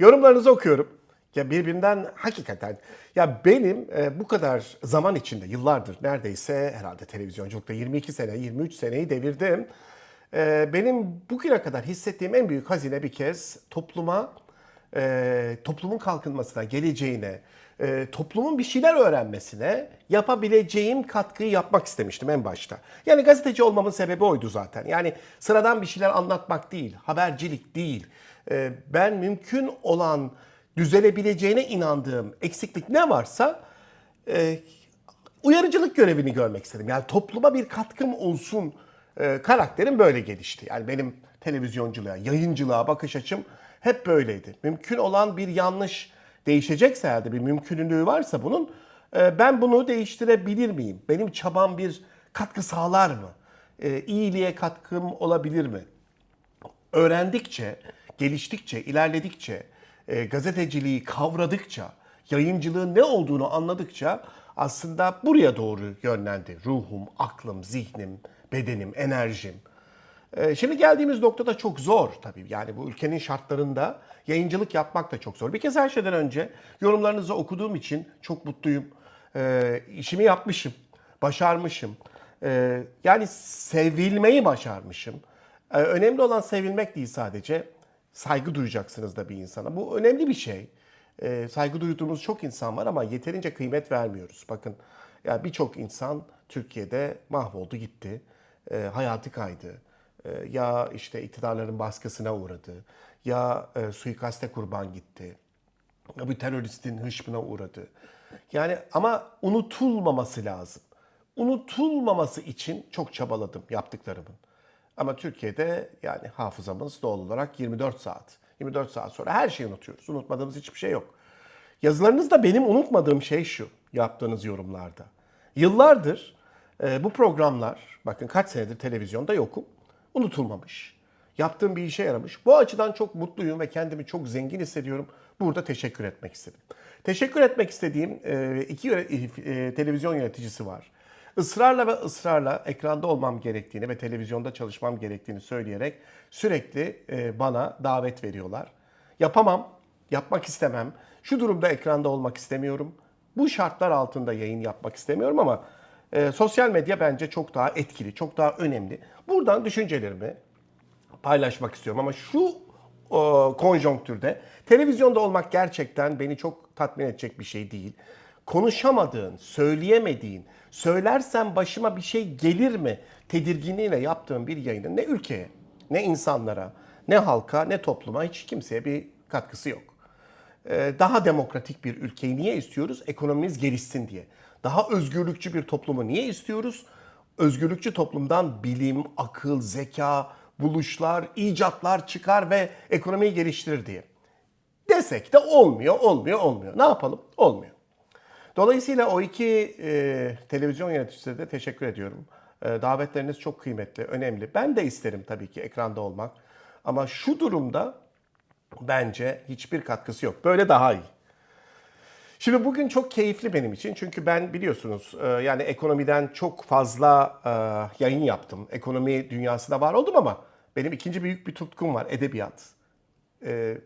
Yorumlarınızı okuyorum. Ya birbirinden hakikaten ya benim e, bu kadar zaman içinde yıllardır neredeyse herhalde televizyonculukta 22 sene 23 seneyi devirdim. E, benim bugüne kadar hissettiğim en büyük hazine bir kez topluma e, toplumun kalkınmasına, geleceğine, e, toplumun bir şeyler öğrenmesine yapabileceğim katkıyı yapmak istemiştim en başta. Yani gazeteci olmamın sebebi oydu zaten. Yani sıradan bir şeyler anlatmak değil, habercilik değil. E, ben mümkün olan düzelebileceğine inandığım eksiklik ne varsa e, uyarıcılık görevini görmek istedim. Yani topluma bir katkım olsun e, karakterim böyle gelişti. Yani benim televizyonculuğa, yayıncılığa bakış açım hep böyleydi. Mümkün olan bir yanlış değişecekse eğer bir mümkünlüğü varsa bunun e, ben bunu değiştirebilir miyim? Benim çabam bir katkı sağlar mı? E, iyiliğe katkım olabilir mi? öğrendikçe, geliştikçe, ilerledikçe, e, gazeteciliği kavradıkça, yayıncılığın ne olduğunu anladıkça aslında buraya doğru yönlendi. Ruhum, aklım, zihnim, bedenim, enerjim. E, şimdi geldiğimiz noktada çok zor tabii. Yani bu ülkenin şartlarında yayıncılık yapmak da çok zor. Bir kez her şeyden önce yorumlarınızı okuduğum için çok mutluyum. E, işimi yapmışım, başarmışım. E, yani sevilmeyi başarmışım. Ee, Önemli olan sevilmek değil sadece. Saygı duyacaksınız da bir insana. Bu önemli bir şey. Ee, saygı duyduğumuz çok insan var ama yeterince kıymet vermiyoruz. Bakın ya birçok insan Türkiye'de mahvoldu gitti. Ee, hayatı kaydı. Ee, ya işte iktidarların baskısına uğradı. Ya e, suikaste kurban gitti. Ya bir teröristin hışmına uğradı. Yani ama unutulmaması lazım. Unutulmaması için çok çabaladım yaptıklarımın. Ama Türkiye'de yani hafızamız doğal olarak 24 saat. 24 saat sonra her şeyi unutuyoruz. Unutmadığımız hiçbir şey yok. Yazılarınızda benim unutmadığım şey şu yaptığınız yorumlarda. Yıllardır e, bu programlar, bakın kaç senedir televizyonda yokum, unutulmamış. Yaptığım bir işe yaramış. Bu açıdan çok mutluyum ve kendimi çok zengin hissediyorum. Burada teşekkür etmek istedim. Teşekkür etmek istediğim e, iki yöne- e, televizyon yöneticisi var. Israrla ve ısrarla ekranda olmam gerektiğini ve televizyonda çalışmam gerektiğini söyleyerek sürekli e, bana davet veriyorlar. Yapamam, yapmak istemem. Şu durumda ekranda olmak istemiyorum. Bu şartlar altında yayın yapmak istemiyorum ama e, sosyal medya bence çok daha etkili, çok daha önemli. Buradan düşüncelerimi paylaşmak istiyorum ama şu e, konjonktürde televizyonda olmak gerçekten beni çok tatmin edecek bir şey değil. Konuşamadığın, söyleyemediğin, söylersem başıma bir şey gelir mi tedirginliğiyle yaptığım bir yayının ne ülkeye, ne insanlara, ne halka, ne topluma hiç kimseye bir katkısı yok. Ee, Daha demokratik bir ülkeyi niye istiyoruz? Ekonomimiz gelişsin diye. Daha özgürlükçü bir toplumu niye istiyoruz? Özgürlükçü toplumdan bilim, akıl, zeka, buluşlar, icatlar çıkar ve ekonomiyi geliştirir diye. Desek de olmuyor, olmuyor, olmuyor. Ne yapalım? Olmuyor. Dolayısıyla o iki e, televizyon yöneticisine de teşekkür ediyorum. E, davetleriniz çok kıymetli, önemli. Ben de isterim tabii ki ekranda olmak. Ama şu durumda bence hiçbir katkısı yok. Böyle daha iyi. Şimdi bugün çok keyifli benim için çünkü ben biliyorsunuz e, yani ekonomiden çok fazla e, yayın yaptım. Ekonomi dünyasında var oldum ama benim ikinci büyük bir tutkum var edebiyat. E,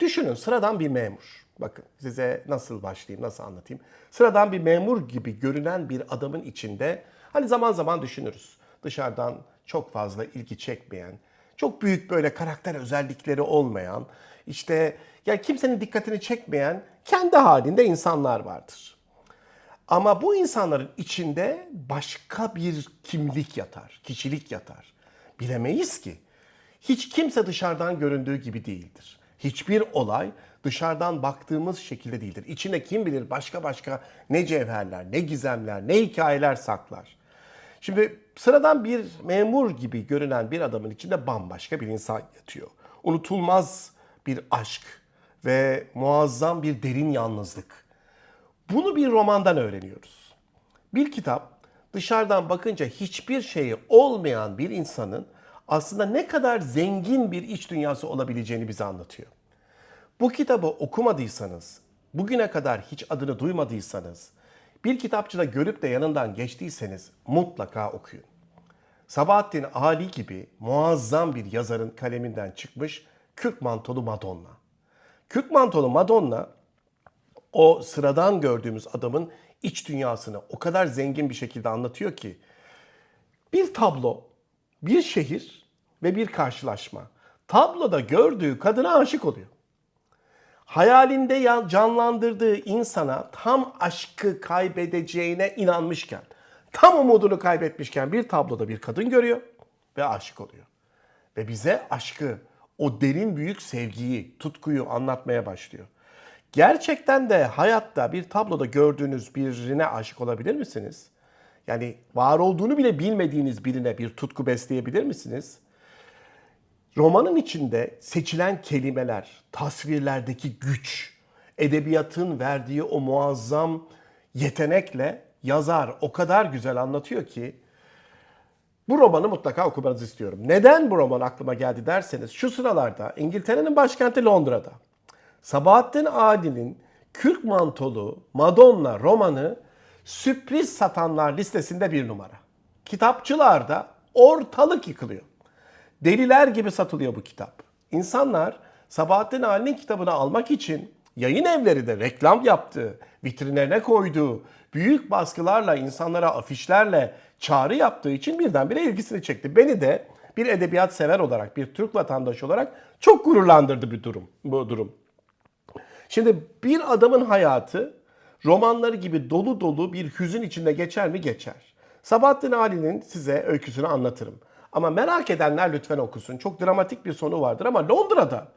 Düşünün sıradan bir memur. Bakın size nasıl başlayayım, nasıl anlatayım. Sıradan bir memur gibi görünen bir adamın içinde hani zaman zaman düşünürüz. Dışarıdan çok fazla ilgi çekmeyen, çok büyük böyle karakter özellikleri olmayan, işte ya kimsenin dikkatini çekmeyen kendi halinde insanlar vardır. Ama bu insanların içinde başka bir kimlik yatar, kişilik yatar. Bilemeyiz ki. Hiç kimse dışarıdan göründüğü gibi değildir. Hiçbir olay dışarıdan baktığımız şekilde değildir. İçinde kim bilir başka başka ne cevherler, ne gizemler, ne hikayeler saklar. Şimdi sıradan bir memur gibi görünen bir adamın içinde bambaşka bir insan yatıyor. Unutulmaz bir aşk ve muazzam bir derin yalnızlık. Bunu bir romandan öğreniyoruz. Bir kitap dışarıdan bakınca hiçbir şeyi olmayan bir insanın aslında ne kadar zengin bir iç dünyası olabileceğini bize anlatıyor. Bu kitabı okumadıysanız, bugüne kadar hiç adını duymadıysanız, bir kitapçıda görüp de yanından geçtiyseniz mutlaka okuyun. Sabahattin Ali gibi muazzam bir yazarın kaleminden çıkmış Kürk Mantolu Madonna. Kürk Mantolu Madonna o sıradan gördüğümüz adamın iç dünyasını o kadar zengin bir şekilde anlatıyor ki bir tablo, bir şehir ve bir karşılaşma. Tabloda gördüğü kadına aşık oluyor. Hayalinde ya- canlandırdığı insana tam aşkı kaybedeceğine inanmışken, tam umudunu kaybetmişken bir tabloda bir kadın görüyor ve aşık oluyor. Ve bize aşkı, o derin büyük sevgiyi, tutkuyu anlatmaya başlıyor. Gerçekten de hayatta bir tabloda gördüğünüz birine aşık olabilir misiniz? Yani var olduğunu bile bilmediğiniz birine bir tutku besleyebilir misiniz? Romanın içinde seçilen kelimeler, tasvirlerdeki güç, edebiyatın verdiği o muazzam yetenekle yazar o kadar güzel anlatıyor ki bu romanı mutlaka okumanızı istiyorum. Neden bu roman aklıma geldi derseniz şu sıralarda İngiltere'nin başkenti Londra'da Sabahattin Ali'nin Kürk Mantolu Madonna romanı sürpriz satanlar listesinde bir numara. Kitapçılarda ortalık yıkılıyor. Deliler gibi satılıyor bu kitap. İnsanlar Sabahattin Ali'nin kitabını almak için yayın evleri de reklam yaptığı, vitrinlerine koyduğu, büyük baskılarla, insanlara afişlerle çağrı yaptığı için birdenbire ilgisini çekti. Beni de bir edebiyat sever olarak, bir Türk vatandaşı olarak çok gururlandırdı bir durum, bu durum. Şimdi bir adamın hayatı romanları gibi dolu dolu bir hüzün içinde geçer mi? Geçer. Sabahattin Ali'nin size öyküsünü anlatırım. Ama merak edenler lütfen okusun. Çok dramatik bir sonu vardır ama Londra'da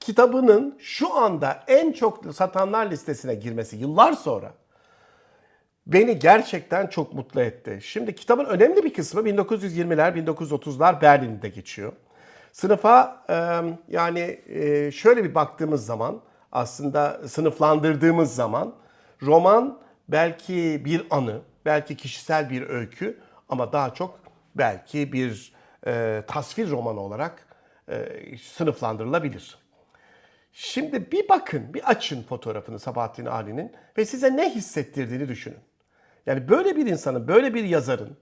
kitabının şu anda en çok satanlar listesine girmesi yıllar sonra beni gerçekten çok mutlu etti. Şimdi kitabın önemli bir kısmı 1920'ler, 1930'lar Berlin'de geçiyor. Sınıfa yani şöyle bir baktığımız zaman aslında sınıflandırdığımız zaman roman belki bir anı, belki kişisel bir öykü ama daha çok belki bir e, tasvir romanı olarak e, sınıflandırılabilir. Şimdi bir bakın, bir açın fotoğrafını Sabahattin Ali'nin ve size ne hissettirdiğini düşünün. Yani böyle bir insanın, böyle bir yazarın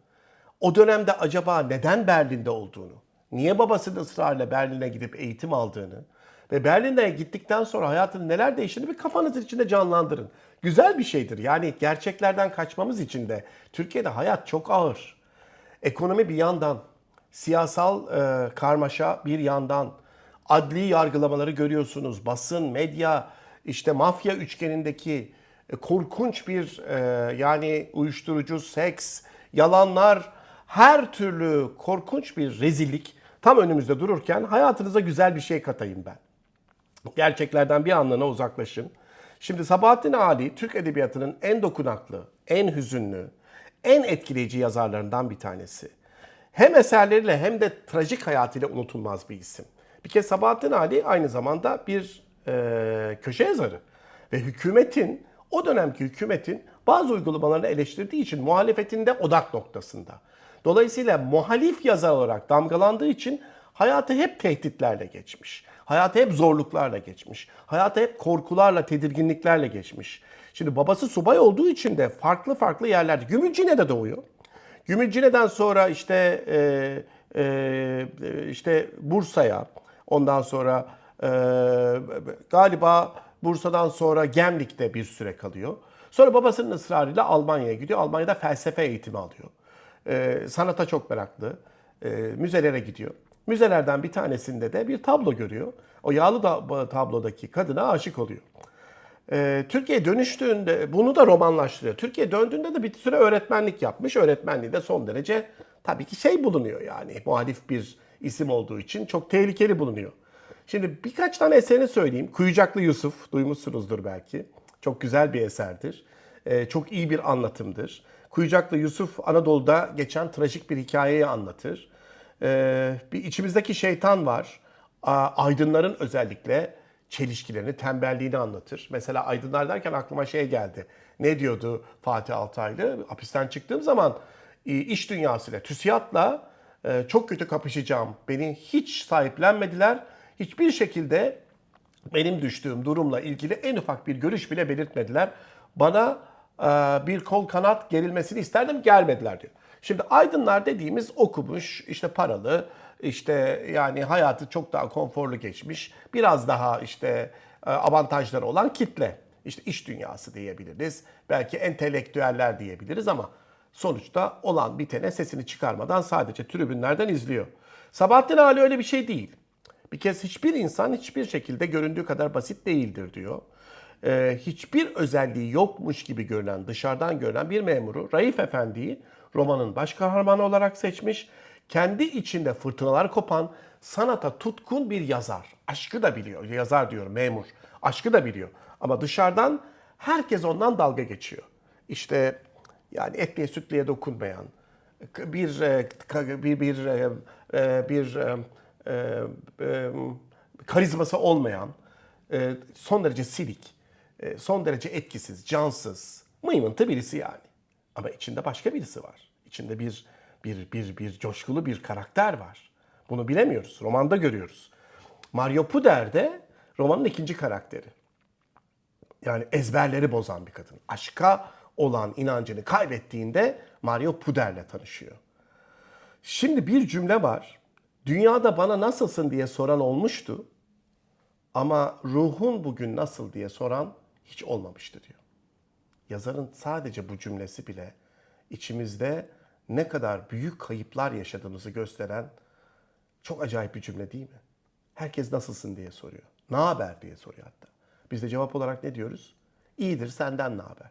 o dönemde acaba neden Berlin'de olduğunu, niye babasının ısrarla Berlin'e gidip eğitim aldığını ve Berlin'e gittikten sonra hayatının neler değiştiğini bir kafanızın içinde canlandırın. Güzel bir şeydir. Yani gerçeklerden kaçmamız için de Türkiye'de hayat çok ağır. Ekonomi bir yandan, siyasal e, karmaşa bir yandan, adli yargılamaları görüyorsunuz. Basın, medya, işte mafya üçgenindeki e, korkunç bir e, yani uyuşturucu, seks, yalanlar, her türlü korkunç bir rezillik tam önümüzde dururken hayatınıza güzel bir şey katayım ben. Gerçeklerden bir anlığına uzaklaşın. Şimdi Sabahattin Ali Türk Edebiyatı'nın en dokunaklı, en hüzünlü, en etkileyici yazarlarından bir tanesi. Hem eserleriyle hem de trajik hayatıyla unutulmaz bir isim. Bir kez Sabahattin Ali aynı zamanda bir e, köşe yazarı. Ve hükümetin, o dönemki hükümetin bazı uygulamalarını eleştirdiği için muhalefetinde odak noktasında. Dolayısıyla muhalif yazar olarak damgalandığı için hayatı hep tehditlerle geçmiş. Hayatı hep zorluklarla geçmiş. Hayatı hep korkularla, tedirginliklerle geçmiş. Şimdi babası subay olduğu için de farklı farklı yerlerde. Gümülcine'de doğuyor. Gümülcine'den sonra işte e, e, işte Bursa'ya, ondan sonra e, galiba Bursa'dan sonra Gemlik'te bir süre kalıyor. Sonra babasının ısrarıyla Almanya'ya gidiyor. Almanya'da felsefe eğitimi alıyor. E, sanata çok meraklı. E, müzelere gidiyor. Müzelerden bir tanesinde de bir tablo görüyor. O yağlı da, tablodaki kadına aşık oluyor. Ee, Türkiye dönüştüğünde bunu da romanlaştırıyor. Türkiye döndüğünde de bir süre öğretmenlik yapmış. Öğretmenliği de son derece tabii ki şey bulunuyor yani muhalif bir isim olduğu için çok tehlikeli bulunuyor. Şimdi birkaç tane eserini söyleyeyim. Kuyucaklı Yusuf duymuşsunuzdur belki. Çok güzel bir eserdir. Ee, çok iyi bir anlatımdır. Kuyucaklı Yusuf Anadolu'da geçen trajik bir hikayeyi anlatır. Ee, bir içimizdeki şeytan var. Aa, Aydınların özellikle çelişkilerini, tembelliğini anlatır. Mesela aydınlar derken aklıma şey geldi. Ne diyordu Fatih Altaylı? Hapisten çıktığım zaman e, iş dünyasıyla, TÜSİAD'la e, çok kötü kapışacağım. Beni hiç sahiplenmediler. Hiçbir şekilde benim düştüğüm durumla ilgili en ufak bir görüş bile belirtmediler. Bana e, bir kol kanat gerilmesini isterdim, gelmediler diyor. Şimdi aydınlar dediğimiz okumuş, işte paralı, işte yani hayatı çok daha konforlu geçmiş. Biraz daha işte e, avantajları olan kitle. İşte iş dünyası diyebiliriz. Belki entelektüeller diyebiliriz ama sonuçta olan bitene sesini çıkarmadan sadece tribünlerden izliyor. Sabahattin Ali öyle bir şey değil. Bir kez hiçbir insan hiçbir şekilde göründüğü kadar basit değildir diyor. Ee, hiçbir özelliği yokmuş gibi görünen, dışarıdan görünen bir memuru Raif Efendi'yi romanın baş kahramanı olarak seçmiş. Kendi içinde fırtınalar kopan, sanata tutkun bir yazar. Aşkı da biliyor. Yazar diyorum, memur. Aşkı da biliyor. Ama dışarıdan herkes ondan dalga geçiyor. İşte yani etliye sütlüye dokunmayan, bir e, bir bir e, e, bir e, karizması olmayan, son derece silik, son derece etkisiz, cansız, mıymıntı birisi yani. Ama içinde başka birisi var. İçinde bir bir bir bir coşkulu bir karakter var. Bunu bilemiyoruz. Romanda görüyoruz. Mario Puder de romanın ikinci karakteri. Yani ezberleri bozan bir kadın. Aşka olan inancını kaybettiğinde Mario Puder'le tanışıyor. Şimdi bir cümle var. Dünyada bana nasılsın diye soran olmuştu. Ama ruhun bugün nasıl diye soran hiç olmamıştı diyor. Yazarın sadece bu cümlesi bile içimizde ne kadar büyük kayıplar yaşadığımızı gösteren çok acayip bir cümle değil mi? Herkes nasılsın diye soruyor. Ne haber diye soruyor hatta. Biz de cevap olarak ne diyoruz? İyidir senden ne haber?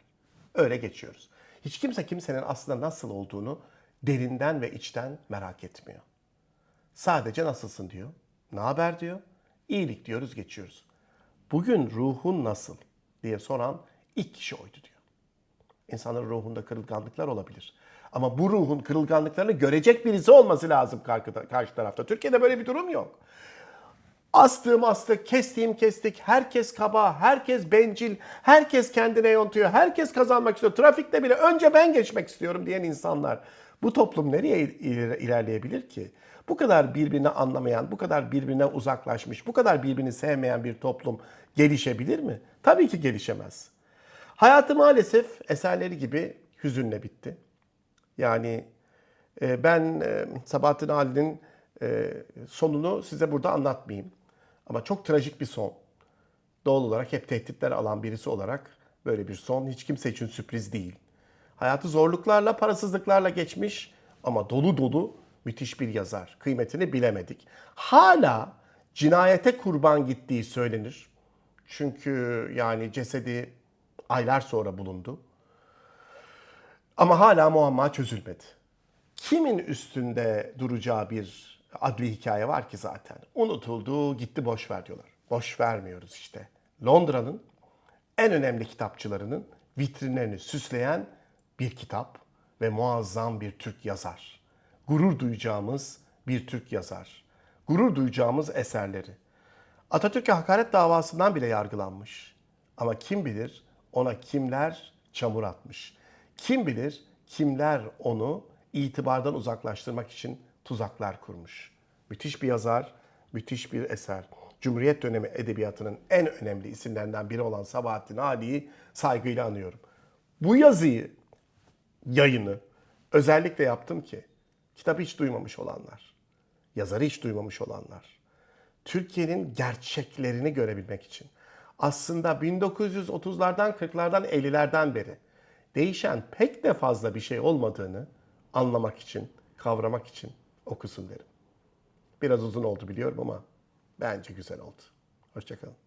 Öyle geçiyoruz. Hiç kimse kimsenin aslında nasıl olduğunu derinden ve içten merak etmiyor. Sadece nasılsın diyor. Ne haber diyor. İyilik diyoruz geçiyoruz. Bugün ruhun nasıl diye soran ilk kişi oydu diyor. İnsanların ruhunda kırılganlıklar olabilir. Ama bu ruhun kırılganlıklarını görecek birisi olması lazım karşı tarafta. Türkiye'de böyle bir durum yok. Astığım astık, kestiğim kestik. Herkes kaba, herkes bencil, herkes kendine yontuyor, herkes kazanmak istiyor. Trafikte bile önce ben geçmek istiyorum diyen insanlar. Bu toplum nereye iler- ilerleyebilir ki? Bu kadar birbirini anlamayan, bu kadar birbirine uzaklaşmış, bu kadar birbirini sevmeyen bir toplum gelişebilir mi? Tabii ki gelişemez. Hayatı maalesef eserleri gibi hüzünle bitti. Yani e, ben e, Sabahattin Ali'nin e, sonunu size burada anlatmayayım. Ama çok trajik bir son. Doğal olarak hep tehditler alan birisi olarak böyle bir son hiç kimse için sürpriz değil. Hayatı zorluklarla, parasızlıklarla geçmiş ama dolu dolu müthiş bir yazar. Kıymetini bilemedik. Hala cinayete kurban gittiği söylenir. Çünkü yani cesedi aylar sonra bulundu. Ama hala muamma çözülmedi. Kimin üstünde duracağı bir adli hikaye var ki zaten. Unutuldu, gitti boş ver diyorlar. Boş vermiyoruz işte. Londra'nın en önemli kitapçılarının vitrinlerini süsleyen bir kitap ve muazzam bir Türk yazar. Gurur duyacağımız bir Türk yazar. Gurur duyacağımız eserleri. Atatürk'e hakaret davasından bile yargılanmış. Ama kim bilir ona kimler çamur atmış. Kim bilir kimler onu itibardan uzaklaştırmak için tuzaklar kurmuş. Müthiş bir yazar, müthiş bir eser. Cumhuriyet dönemi edebiyatının en önemli isimlerinden biri olan Sabahattin Ali'yi saygıyla anıyorum. Bu yazıyı, yayını özellikle yaptım ki kitabı hiç duymamış olanlar, yazarı hiç duymamış olanlar, Türkiye'nin gerçeklerini görebilmek için. Aslında 1930'lardan, 40'lardan, 50'lerden beri değişen pek de fazla bir şey olmadığını anlamak için, kavramak için okusun derim. Biraz uzun oldu biliyorum ama bence güzel oldu. Hoşçakalın.